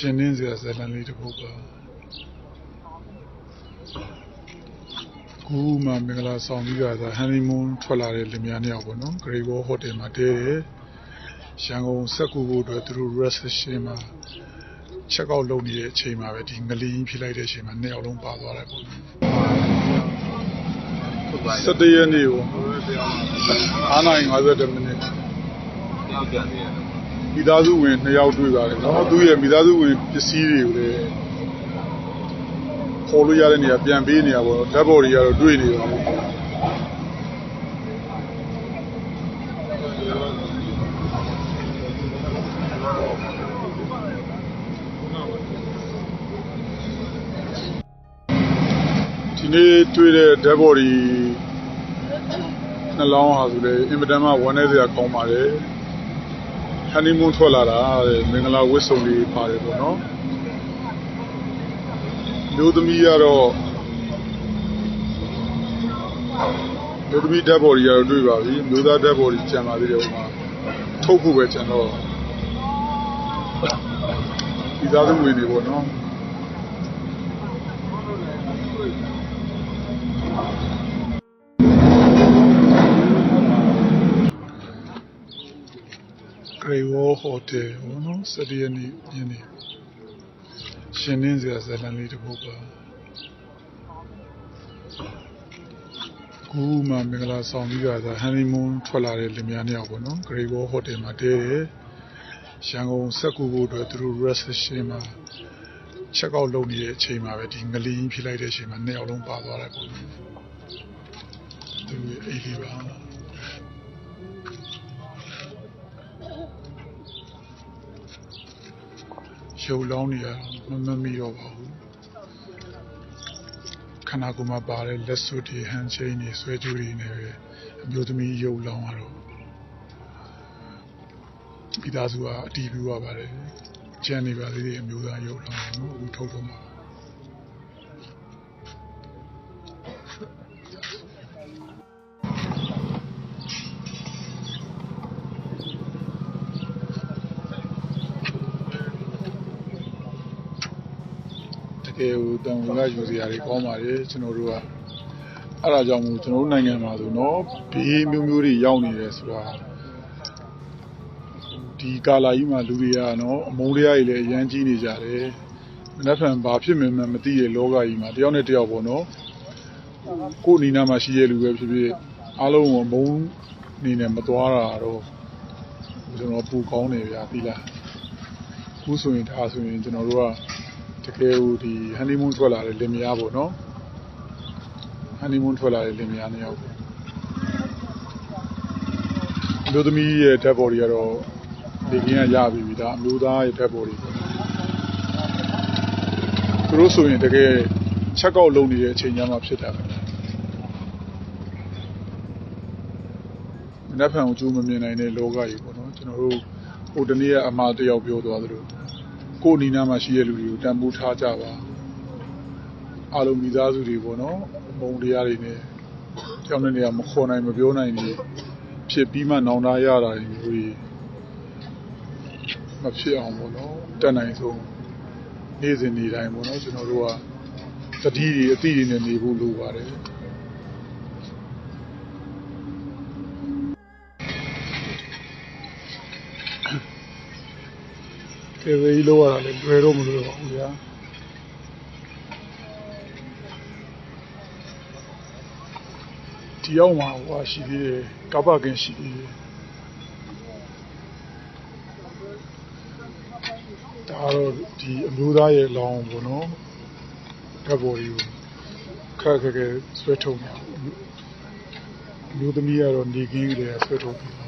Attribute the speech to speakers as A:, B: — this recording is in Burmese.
A: ရှင်နှင်းစရာဇာတ်လမ်းလေးတစ်ပုဒ်ပါကူမှမင်္ဂလာဆောင်ပြီးတော့ဟန်နီမွန်းထွက်လာတဲ့လင်မယားနှစ်ယောက်ပေါ့နော်ဂရေဘောဟိုတယ်မှာတဲတယ်ရန်ကုန်စက်ကူဖို့အတွက်သူတို့ reception မှာ check out လုပ်နေတဲ့အချိန်မှာပဲဒီငလင်းဖြစ်လိုက်တဲ့အချိန်မှာနှစ်ယောက်လုံးပါသွားတယ်ပေါ့နော်17ရက်နေ့ကို9:50မိနစ်
B: ရောက်ပြန်နေရတယ်
A: မိသားစုဝင်နှစ်ယောက်တွေ့ပါတယ်နော်သူရဲ့မိသားစုဝင်ပစ္စည်းတွေကိုလည်းခေါ်လို့ရတဲ့နေရာပြန်ပေးနေရပါတော့ဓာတ်ပေါ်တွေကတော့တွေ့နေပါတယ်ဒီနေ့တွေ့တဲ့ဓာတ်ပေါ်တွေနှလောင်းဟာဆိုလေအင်မတန်မှဝမ်းနည်းစရာကောင်းပါတယ် ဟန်နီမွန်းထွက်လာတာတဲ့မင်္ဂလာဝတ်စုံလေးပါတယ်ပေါ့နော်မျိုးသမီးကတော့မျိုးသမီးဓာတ်ပေါ်ကြီးကတော့တွေ့ပါပြီမျိုးသားဓာတ်ပေါ်ကြီးကျန်ပါသေးတယ်ဟိုမှာထုတ်ဖို့ပဲကျန်တော့ဒီသားသမီးတွေပေါ့နော် ဂရေဝေါ်ဟိုတယ်ဘောနော်စတရနေညနေရှင်နှင်းစရာဇာတ်လမ်းလေးတစ်ပုဒ်ပါကူမှမင်္ဂလာဆောင်ပြီးတော့ဟန်နီမွန်းထွက်လာတဲ့လင်မယားနှစ်ယောက်ပေါ့နော်ဂရေဝေါ်ဟိုတယ်မှာတဲတယ်ရန်ကုန်စက်ကူဖို့အတွက်သူတို့ reception မှာ check out လုပ်နေတဲ့အချိန်မှာပဲဒီငလင်းဖြစ်လိုက်တဲ့အချိန်မှာနှစ်ယောက်လုံးပါသွားတယ်ပေါ့နော်သူရဲ့အိဒီပါ ရုပ်လောင်းနေရမမမီတော့ပါဘူးခန္ဓာကိုယ်မှာပါတဲ့လက်စွပ်တွေဟန်ချင်းတွေဆွဲကြိုးတွေနဲ့ပဲအမျိုးသမီးရုပ်လောင်းရတော့မိသားစုကအတီးပြရပါတယ်ကျန်နေပါသေးတယ်အမျိုးသားရုပ်လောင်းနော်အခုထုတ်တော့မှာ တကယ်ကိုတန်ဝင်ကယူစရာတွေကောင်းပါတယ်ကျွန်တော်တို့ကအဲ့ဒါကြောင့်မို့ကျွန်တော်တို့နိုင်ငံမှာဆိုတော့ဘေးမျိုးမျိုးတွေရောက်နေတယ်ဆိုတာဒီကာလာကြီးမှာလူတွေကနော်အမုန်းတရားတွေလည်းအရန်ကြီးနေကြတယ်မနှက်ဖန်ဘာဖြစ်မှန်းမသိတဲ့လောကကြီးမှာတယောက်နဲ့တယောက်ပေါ့နော်ကိုယ်နီနာမှာရှိတဲ့လူပဲဖြစ်ဖြစ်အားလုံးကိုအမုန်းနေနဲ့မသွားတာတော့ကျွန်တော်ပူကောင်းတယ်ဗျာသိလားခုဆိုရင်ဒါဆိုရင်ကျွန်တော်တို့ကတ ကယ်ကိုဒီဟန်နီမွန်းထွက်လာတဲ့လင်မယားပေါ့နော်ဟန်နီမွန်းထွက်လာတဲ့လင်မယားနှစ်ယောက်ပေါ့အမျိုးသမီးရဲ့ဓာတ်ပေါ်တွေကတော့ဒီကင်းကရပြီပြီဒါအမျိုးသားရဲ့ဓာတ်ပေါ်တွေပေါ့သူတို့ဆိုရင်တကယ်ချက်ကောက်လုပ်နေတဲ့အချိန်ကျမှဖြစ်တာပဲမနှက်ဖန်ကိုကျိုးမမြင်နိုင်တဲ့လောကကြီးပေါ့နော်ကျွန်တော်တို့ဟိုတနေ့ကအမှားတစ်ယောက်ပြောသွားသလို ကိုယ်နီနာမှာရှိတဲ့လူတွေကိုတန်ဖိုးထားကြပါအားလုံးမိသားစုတွေပေါ့နော်မုံတရားတွေနဲ့ကြောင်းတဲ့နေရာမခေါ်နိုင်မပြောနိုင်နေဖြစ်ပြီးမှနောင်တရတာတွေမျိုးတွေမဖြစ်အောင်ပေါ့နော်တက်နိုင်ဆုံးနေ့စဉ်နေ့တိုင်းပေါ့နော်ကျွန်တော်တို့ကတတိတွေအတိတွေနဲ့နေဖို့လိုပါတယ် ကဲဝေးလို့ရတာလေလွယ်တော့မလွယ်ပါဘူးဗျာဒီရောက်မှာဟိုရှိသေးတယ်ကပ္ပကင်ရှိသေးတယ်ဒါတော့ဒီအမျိုးသားရဲ့လောင်းပေါ့နော်ဓာတ်ပေါ်ကြီးကိုခက်ခက်ခဲဆွဲထုတ်နေအောင်အမျိုးသမီးကတော့နေကင်းကြီးတွေဆွဲထုတ်ပြီး